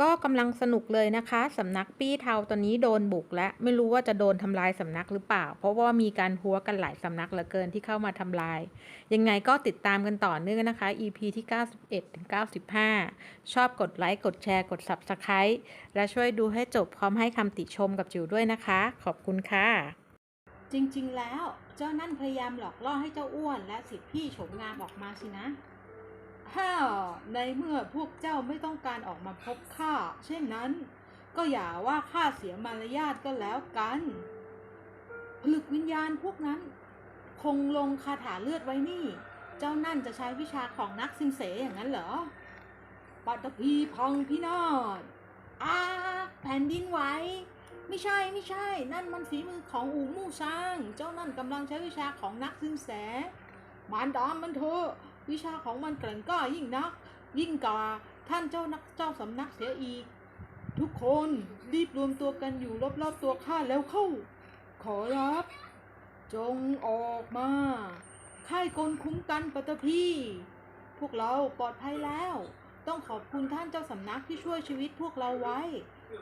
ก็กำลังสนุกเลยนะคะสำนักปี้เทาตอนนี้โดนบุกและไม่รู้ว่าจะโดนทำลายสำนักหรือเปล่า เพราะว่ามีการหัวกันหลายสำนักเหลือเกินที่เข้ามาทำลาย ยังไงก็ติดตามกันต่อเนื่องนะคะ EP ที่ 91ถึง95 ชอบกดไลค์ กดแชร์ กด Subscribe และช่วยดูให้จบพร้อมให้คำติชมกับจิ๋วด้วยนะคะ ขอบคุณค่ะ จริงๆ แล้ว เจ้านั่นพยายามหลอกล่อให้เจ้าอ้วน และสิทธิพี่โฉมงามออกมาสินะ ฮ่าในเมื่อพวกเจ้าไม่ต้องการออกมาพบข้า เช่นนั้น ก็อย่าว่าข้าเสียมารยาทก็แล้วกันผลึกวิญญาณพวกนั้น คงลงคาถาเลือดไว้นี่ เจ้านั่นจะใช้วิชาของนักสิงเสอย่างนั้นเหรอปัตภีพังพินาศอาแผ่นดินไหวไม่ใช่ไม่ใช่ นั่นมันฝีมือของอูมู่ซาง เจ้านั่นกำลังใช้วิชาของนักสินแส มารดามมันเถอะ วิชาของมันแกร่งกล้ายิ่งนัก ยิ่งกว่าท่านเจ้านักเจ้าสำนักเสียอีก ทุกคนรีบรวมตัวกันอยู่รอบๆตัวข้าแล้วเข้า ขอรับ จงออกมา ค่ายกลคุ้มกันปัตตภีพวกเราปลอดภัยแล้ว ต้องขอบคุณท่านเจ้าสำนักที่ช่วยชีวิตพวกเราไว้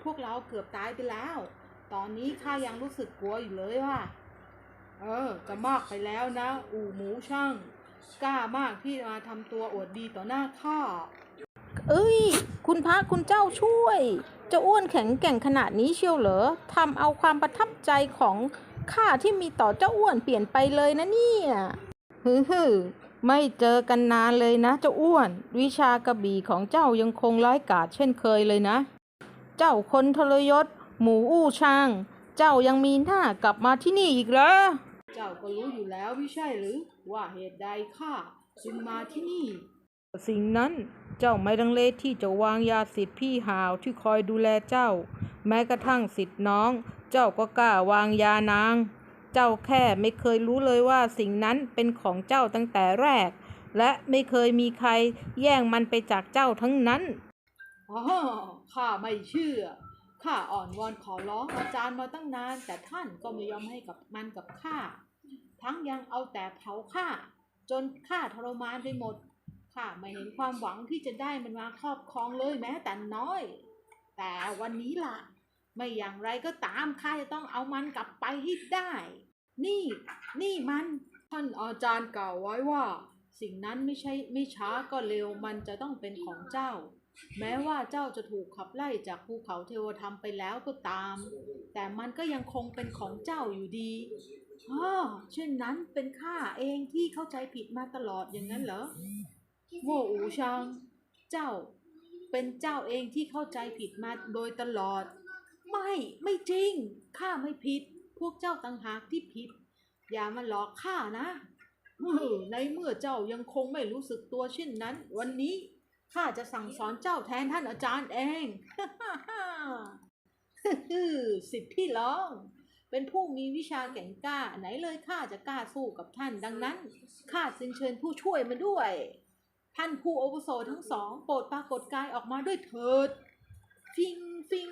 พวกเราเกือบตายไปแล้ว ตอนนี้ข้ายังรู้สึกกลัวอยู่เลยว่ะเออ จะมากไปแล้วนะ อู่หมูช่าง กล้ามากที่มาทำตัวอวดดีต่อหน้าข้า เอ้ย คุณพระคุณเจ้าช่วยเจ้าอ้วนแข็งแกร่งขนาดนี้เชียวเหรอทำเอาความประทับใจของข้าที่มีต่อเจ้าอ้วนเปลี่ยนไปเลยนะเนี่ยฮึฮึไม่เจอกันนานเลยนะเจ้าอ้วน วิชากระบี่ของเจ้ายังคงร้ายกาจเช่นเคยเลยนะ เจ้าคนทรยศ หมูอู้ช่าง เจ้ายังมีหน้ากลับมาที่นี่อีกเหรอ เจ้าก็รู้อยู่แล้วไม่ใช่หรือ ว่าเหตุใดข้าจึงมาที่นี่ สิ่งนั้นเจ้าไม่ดังเลที่จะวางยาสิทธิ์พี่หาวที่คอยดูแลเจ้า แม้กระทั่งสิทธิ์น้อง เจ้าก็กล้าวางยานาง เจ้าแค่ไม่เคยรู้เลยว่าสิ่งนั้นเป็นของเจ้าตั้งแต่แรก และไม่เคยมีใครแย่งมันไปจากเจ้าทั้งนั้นอ๋อข้าไม่เชื่อ ข้าอ่อนวอนขอร้องอาจารย์มาตั้งนาน แต่ท่านก็ไม่ยอมให้กับมันกับข้า ทั้งยังเอาแต่เผาข้า จนข้าทรมานไปหมดข้าไม่เห็นความหวังที่จะได้มันมาครอบครองเลยแม้แต่น้อย แต่วันนี้ล่ะ ไม่อย่างไรก็ตามข้าจะต้องเอามันกลับไปให้ได้ นี่ นี่มัน ท่านอาจารย์กล่าวไว้ว่า สิ่งนั้นไม่ใช่ไม่ช้าก็เร็วมันจะต้องเป็นของเจ้า แม้ว่าเจ้าจะถูกขับไล่จากภูเขาเทวธรรมไปแล้วก็ตาม แต่มันก็ยังคงเป็นของเจ้าอยู่ดีอ้อเช่นนั้นเป็นข้าเองที่เข้าใจผิดมาตลอดอย่างนั้นเหรอโง่อูชางเจ้า เป็นเจ้าเองที่เข้าใจผิดมาโดยตลอด ไม่ ไม่จริง ข้าไม่ผิด พวกเจ้าต่างหากที่ผิด อย่ามาหลอกข้านะเฮ้อในเมื่อเจ้ายังคงไม่รู้สึกตัวเช่นนั้น วันนี้ ข้าจะสั่งสอนเจ้าแทนท่านอาจารย์เองสิทธิ์พี่ร้อง เป็นผู้มีวิชาแก่งกล้า ไหนเลยข้าจะกล้าสู้กับท่านดังนั้นข้าจึงเชิญผู้ช่วยมาด้วย ท่านผู้อาวุโสทั้งสอง โปรดปรากฏกายออกมาด้วยเถิด ฟิงฟิง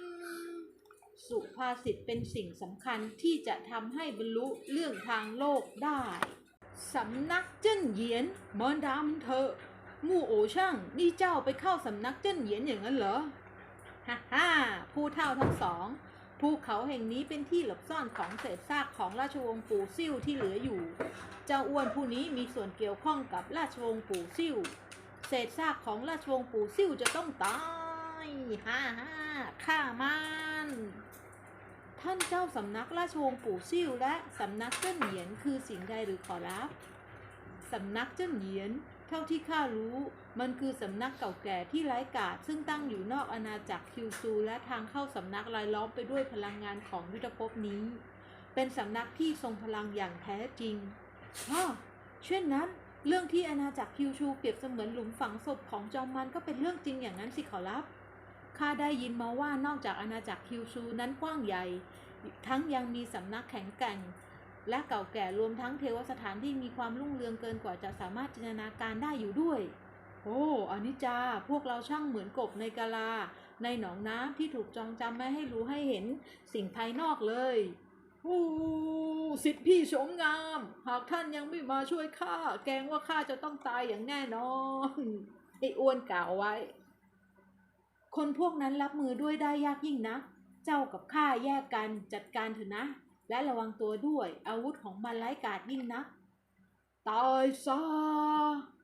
สุภาษิตเป็นสิ่งสำคัญที่จะทำให้บรรลุเรื่องทางโลกได้ สำนักเจิ้นเยียนมอนดำเถอะงูโอช่างนี่เจ้าไปเข้าสำนักเจิ้นเหยียนอย่างนั้นเหรอฮ่าฮ่าผู้เท่าทั้งสองภูเขาแห่งนี้เป็นที่หลบซ่อนของเศษซากของราชวงศ์ปู่ซิ่วที่เหลืออยู่ เจ้าอ้วนผู้นี้มีส่วนเกี่ยวข้องกับราชวงศ์ปู่ซิ่วเศษซากของราชวงศ์ปู่ซิ่วจะต้องตายฮ่าฮ่าฆ่ามันท่านเจ้าสำนักราชวงศ์ปู่ซิ่วและสำนักเจิ้นเหยียนคือสิ่งใดหรือขอรับ สำนักเจิ้นเหยียน เท่าที่ข้ารู้ มันคือสำนักเก่าแก่ที่ไร้กาศซึ่งตั้งอยู่นอกอาณาจักรคิวซูและทางเข้าสำนักรายล้อมไปด้วยพลังงานของยุทธภพนี้ เป็นสำนักที่ทรงพลังอย่างแท้จริงฮ่าเช่นนั้น เรื่องที่อาณาจักรคิวชูเปรียบเสมือนหลุมฝังศพของจอมมันก็เป็นเรื่องจริงอย่างนั้นสิขอรับข้าได้ยินมาว่านอกจากอาณาจักรคิวชูนั้นกว้างใหญ่ ทั้งยังมีสำนักแข็งแกร่ง และเก่าแก่รวมทั้งเทวสถานที่มีความรุ่งเรืองเกินกว่าจะสามารถจินตนาการได้อยู่ด้วย โอ้อนิจจา พวกเราช่างเหมือนกบในกาลา ในหนองน้ำที่ถูกจองจำไม่ให้รู้ให้เห็นสิ่งภายนอกเลยโอ้สิทธิพี่โฉมงาม หากท่านยังไม่มาช่วยข้า แกรงว่าข้าจะต้องตายอย่างแน่นอนไอ้อ้วนกล่าวไว้ คนพวกนั้นรับมือด้วยได้ยากยิ่งนักเจ้ากับข้าแยกกันจัดการเถอะนะ และระวังตัวด้วยอาวุธของมันไร้ายกาจยิ่งนักตายซะ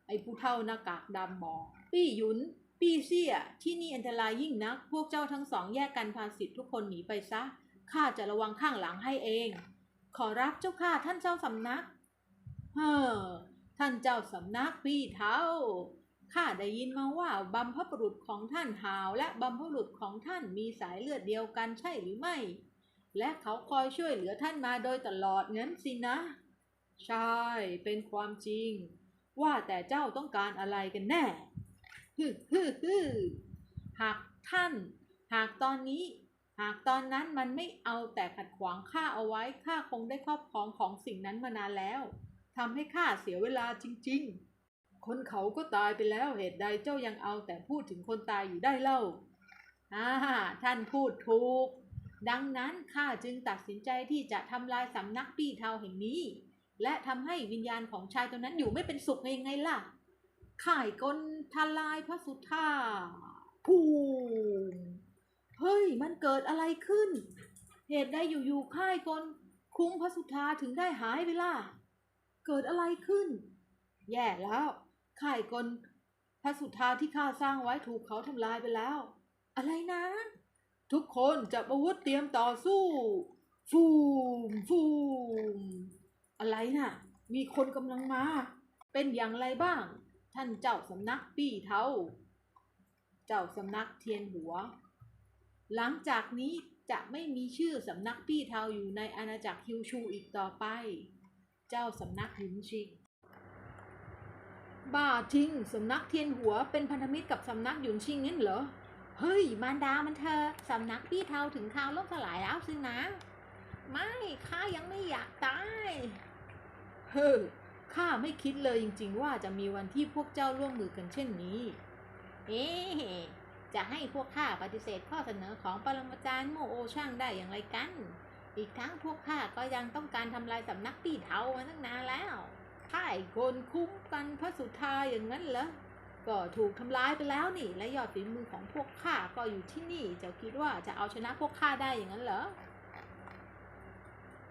ไอ้ผู้เท่าหน้ากากดำบอก ปี้หยุน ปี้เสี่ย ที่นี่อันตรายยิ่งนัก พวกเจ้าทั้งสองแยกกันพาสิทธิ์ทุกคนหนีไปซะ ข้าจะระวังข้างหลังให้เอง ขอรับเจ้าค่ะท่านเจ้าสำนัก เฮ้อ ท่านเจ้าสำนักปี้เท้าข้าได้ยินมาว่าบัมพบุรุษของท่านหาว และบัมพบุรุษของท่านมีสายเลือดเดียวกันใช่หรือไม่ และเขาคอยช่วยเหลือท่านมาโดยตลอดงั้นสินะ ใช่ เป็นความจริง ว่าแต่เจ้าต้องการอะไรกันแน่ฮึฮึฮึหากท่าน หากตอนนี้ หากตอนนั้นมันไม่เอาแต่ขัดขวางข้าเอาไว้ข้าคงได้ครอบครองของสิ่งนั้นมานานแล้วทำให้ข้าเสียเวลาจริง ๆ คนเขาก็ตายไปแล้วเหตุใดเจ้ายังเอาแต่พูดถึงคนตายอยู่ได้เล่าอ่าท่านพูดถูก ดังนั้นข้าจึงตัดสินใจที่จะทำลายสำนักปี้เทาแห่งนี้ และทำให้วิญญาณของชายตัวนั้นอยู่ไม่เป็นสุขยังไงล่ะข่ายกลทลายพระสุธาภูมิเฮ้ย มันเกิดอะไรขึ้น เหตุใดอยู่ๆข่ายกลคุ้มพระสุธาถึงได้หายไปล่ะ เกิดอะไรขึ้น แย่แล้วข่ายกลพระสุธาที่ข้าสร้างไว้ถูกเขาทำลายไปแล้ว อะไรนะ ทุกคนจับอาวุธเตรียมต่อสู้ ฟูมฟูมอะไรน่ะ มีคนกำลังมา เป็นอย่างไรบ้าง ท่านเจ้าสำนักปี้เทาเจ้าสำนักเทียนหัว หลังจากนี้จะไม่มีชื่อสำนักปี้เทาอยู่ในอาณาจักรฮิวชูอีกต่อไป เจ้าสำนักหยุนชิงบ้าจริงสำนักเทียนหัวเป็นพันธมิตรกับสำนักหยุนชิงงั้นเหรอ เฮ้ยมารดามันเธอสำนักพี่เทาถึงคราวล่มสลายแล้วสินะ ไม่ข้ายังไม่อยากตายเฮ้อข้าไม่คิดเลยจริง ๆ ว่าจะมีวันที่พวกเจ้าร่วมมือกันเช่นนี้ เอ๊ะจะให้พวกข้าปฏิเสธข้อเสนอของปรมาจารย์โมโอช่างได้อย่างไรกัน อีกทั้งพวกข้าก็ยังต้องการทำลายสำนักปี่เทามาตั้งนานแล้วข่ายคนคุ้มกันพระสุธาอย่างนั้นเหรอ ก็ถูกทำร้ายไปแล้วนี่ และยอดฝีมือของพวกข้าก็อยู่ที่นี่จะคิดว่าจะเอาชนะพวกข้าได้อย่างนั้นเหรอ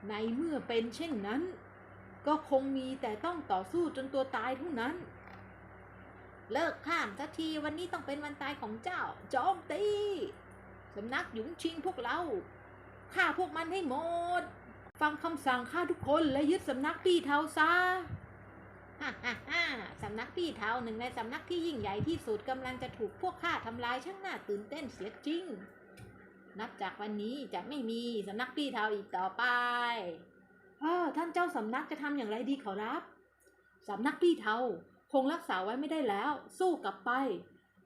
ในเมื่อเป็นเช่นนั้น ก็คงมีแต่ต้องต่อสู้จนตัวตายเท่านั้น เลิกข้ามสักทีวันนี้ต้องเป็นวันตายของเจ้าโจมตีสำนักหยุงชิงพวกเราฆ่าพวกมันให้หมด ฟังคำสั่งข้าทุกคนและยึดสำนักปีเทาซะฮ่าำนักพี่เทาหนึ่งในสำนักที่ยิ่งใหญ่ที่สุดกำลังจะถูกพวกข้าทำลายช่างน่าตื่นเต้นเสียจริง นับจากวันนี้จะไม่มีสำนักพี่เทาอีกต่อไปเออท่านเจ้าสำนักจะทำอย่างไรดีขอรับสำนักพี่เทาคงรักษาไว้ไม่ได้แล้ว สู้กลับไป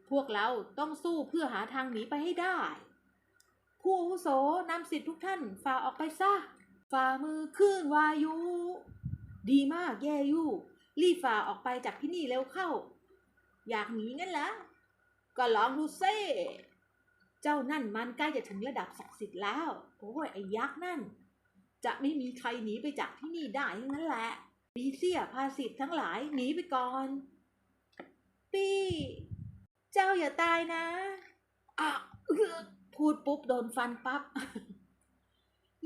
พวกเราต้องสู้เพื่อหาทางหนีไปให้ได้ ผู้อาวุโสนำสิทธิทุกท่านฝ่าออกไปซะฝ่ามือขึ้นวายุ ดีมากแย่ยู่ รีบฝ่าออกไปจากที่นี่เร็วเข้า อยากหนีงั้นเหรอก็ลองดูเซ่เจ้านั่นมันใกล้จะถึงระดับศักดิ์สิทธิ์แล้ว โอ้ยไอ้ยักษ์นั่น จะไม่มีใครหนีไปจากที่นี่ได้ทั้งนั้นแหละปีเสียพาสิทธิ์ทั้งหลายหนีไปก่อน ปี้ เจ้าอย่าตายนะอะพูดปุ๊บโดนฟันปับ๊บ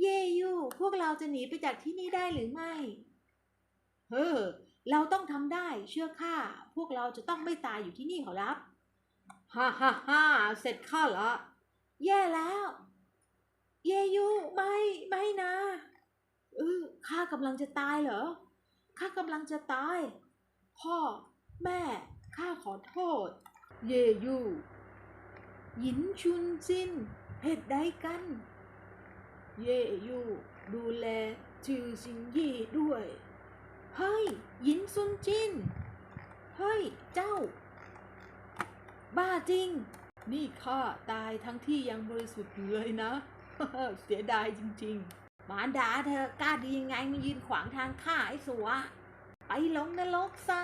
เย่ยู่ พวกเราจะหนีไปจากที่นี่ได้หรือไม่ เฮ้อ เราต้องทำได้เชื่อข้าพวกเราจะต้องไม่ตายอยู่ที่นี่ขอรับฮ่าฮ่าฮ่าเสร็จข้าละแย่แล้ว เยยูไม่ไม่นะเออข้ากำลังจะตายเหรอข้ากำลังจะตาย พ่อ แม่ข้าขอโทษ เยยูหยินชุนจินเหตุใดกัน เยยูดูแลชื่อซิงยี่ด้วย เฮ้ย ยินซุนจิน เฮ้ย เจ้า บ้าจริง นี่ข้าตายทั้งที่ยังบริสุทธิ์อยู่เลยนะ เสียดายจริงๆมารดาเธอกล้าดียังไงมายืนขวางทางข้าไอ้สัว ไปลงนรกซะ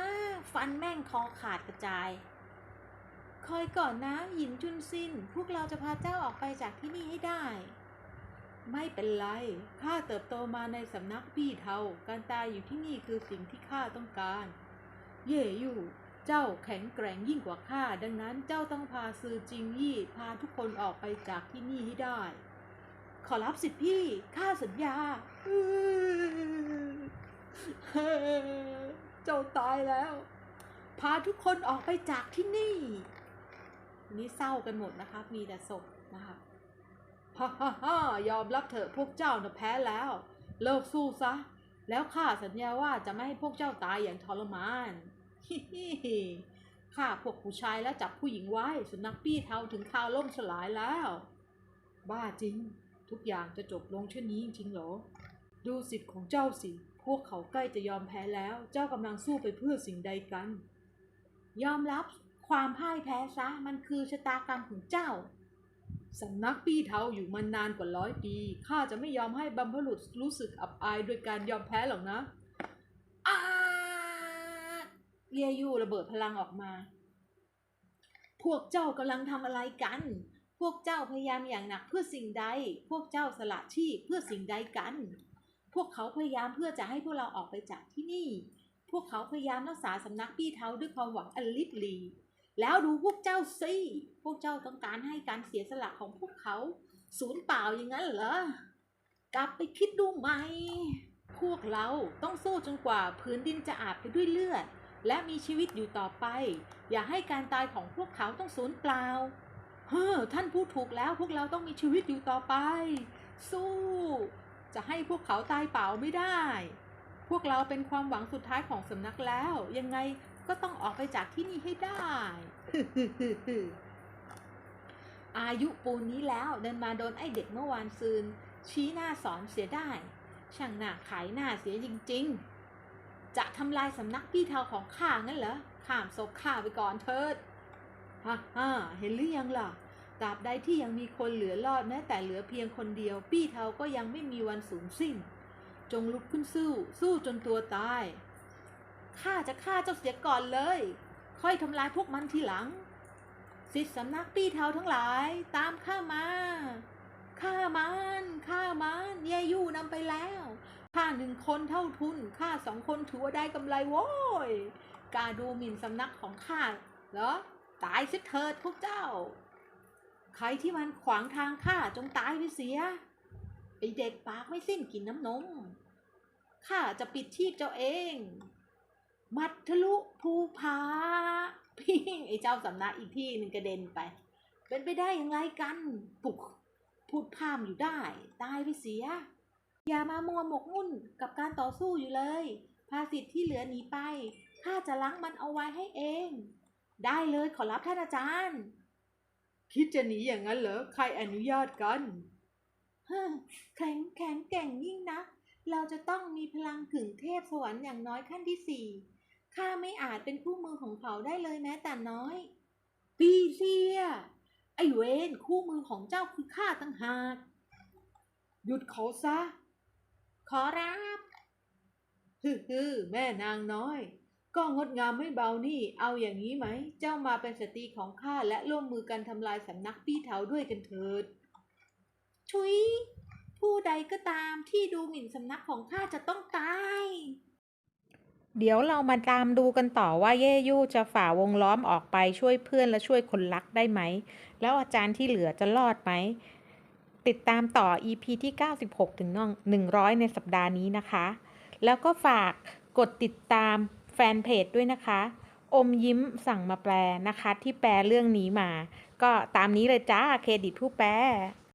ฟันแม่งคอขาดกระจาย คอยก่อนนะหยินจุนซิน พวกเราจะพาเจ้าออกไปจากที่นี่ให้ได้ ไม่เป็นไร ข้าเติบโตมาในสำนักพี่เทา การตายอยู่ที่นี่คือสิ่งที่ข้าต้องการ เย่อยู่ เจ้าแข็งแกร่งยิ่งกว่าข้า ดังนั้นเจ้าต้องพาซือจิงยี่พาทุกคนออกไปจากที่นี่ให้ได้ ขอรับสิทธิพี่ ข้าสัญญา เจ้าตายแล้ว พาทุกคนออกไปจากที่นี่ นี่เศร้ากันหมดนะครับมีแต่ศพนะคะ ฮ่าฮ่าฮ่ายอมรับเถอะพวกเจ้าน่ะแพ้แล้ว เลิกสู้ซะ แล้วข้าสัญญาว่าจะไม่ให้พวกเจ้าตายอย่างทรมานฮิฮิฮิข้าพวกผู้ชายแล้วจับผู้หญิงไว้ สุนัขปี้เทาถึงข่าวล่มสลายแล้ว บ้าจริง ทุกอย่างจะจบลงเช่นนี้จริงเหรอ ดูสิทธิ์ของเจ้าสิ พวกเขาใกล้จะยอมแพ้แล้ว เจ้ากำลังสู้ไปเพื่อสิ่งใดกัน ยอมรับความพ่ายแพ้ซะ มันคือชะตากรรมของเจ้า สำนักปี้เทาอยู่มานานกว่าร้อยปี ข้าจะไม่ยอมให้บัมพบุรุษรู้สึกอับอายโดยการยอมแพ้หรอกนะอาเยยูระเบิดพลังออกมา พวกเจ้ากำลังทำอะไรกัน พวกเจ้าพยายามอย่างหนักเพื่อสิ่งใด พวกเจ้าสละชีพเพื่อสิ่งใดกัน พวกเขาพยายามเพื่อจะให้พวกเราออกไปจากที่นี่ พวกเขาพยายามรักษาสำนักปี้เทาด้วยความหวังอันลิบหลี แล้วดูพวกเจ้าสิพวกเจ้าต้องการให้การเสียสละของพวกเขาสูญเปล่าอย่างนั้นเหรอกลับไปคิดดูไหม พวกเราต้องสู้จนกว่าพื้นดินจะอาบไปด้วยเลือด และมีชีวิตอยู่ต่อไป อย่าให้การตายของพวกเขาต้องสูญเปล่า เฮ้อท่านพูดถูกแล้วพวกเราต้องมีชีวิตอยู่ต่อไป สู้ จะให้พวกเขาตายเปล่าไม่ได้ พวกเราเป็นความหวังสุดท้ายของสำนักแล้ว ยังไง ก็ต้องออกไปจากที่นี่ให้ได้ อายุปูนนี้แล้วเดินมาโดนไอ้เด็กเมื่อวานซืน ชี้หน้าสอนเสียได้ ช่างหน้าขายหน้าเสียจริง ๆ จะทำลายสำนักพี่เทาของข้างั้นเหรอข้ามศพข้าไปก่อนเถิดฮ่าฮ่าเห็นหรือยังล่ะตราบใดที่ยังมีคนเหลือรอดแม้แต่เหลือเพียงคนเดียว ปี้เทาก็ยังไม่มีวันสูญสิ้น จงลุกขึ้นสู้ สู้จนตัวตาย ข้าจะฆ่าเจ้าเสียก่อนเลย ค่อยทำลายพวกมันทีหลัง สิทธิสำนักปี้เทาทั้งหลายตามข้ามาฆ่ามันฆ่ามันเยยู่นำไปแล้วข้าหนึ่งคนเท่าทุนข้าสองคนถือว่าได้กำไรโว้ยกาดูหมิ่นสำนักของข้าเหรอตายสิเถิดพวกเจ้า ใครที่มันขวางทางข้าจงตายไปเสียไอเด็กปากไม่สิ้นกินน้ำนมข้าจะปิดชีพเจ้าเอง มัดทะลุภูผาพี่ไอ้เจ้าสำนักอีกที่หนึ่งกระเด็นไป เป็นไปได้ยังไงกันปุกพูดพามอยู่ได้ ตายไปเสีย อย่ามามัวหมกมุ่นกับการต่อสู้อยู่เลยพาสิทธิ์ที่เหลือหนีไปข้าจะล้างมันเอาไว้ให้เอง ได้เลยขอรับท่านอาจารย์ คิดจะหนีอย่างนั้นเหรอใครอนุญาตกันฮึมแข็งแข็งแกร่งยิ่งนะ เราจะต้องมีพลังถึงเทพสวรรค์อย่างน้อยขั้นที่สี่ ข้าไม่อาจเป็นคู่มือของเขาได้เลยแม้แต่น้อย ปีเซีย ไอเวนคู่มือของเจ้าคือข้าตั้งหาก หยุดเขาซะ ขอรับ ฮึฮึแม่นางน้อย ก็งดงามไม่เบานี่ เอาอย่างนี้ไหม เจ้ามาเป็นสตรีของข้าและร่วมมือกันทำลายสำนักปี้เทาด้วยกันเถิด ชุยผู้ใดก็ตามที่ดูหมิ่นสำนักของข้าจะต้องตาย เดี๋ยวเรามาตามดูกันต่อว่าเย่ยู่จะฝ่าวงล้อมออกไปช่วยเพื่อนและช่วยคนรักได้ไหม แล้วอาจารย์ที่เหลือจะรอดไหม ติดตามต่อ EP ที่ 96 ถึง100 ในสัปดาห์นี้นะคะ แล้วก็ฝากกดติดตามแฟนเพจด้วยนะคะ อมยิ้มสั่งมาแปลนะคะ ที่แปลเรื่องนี้มา ก็ตามนี้เลยจ้าเครดิตผู้แปล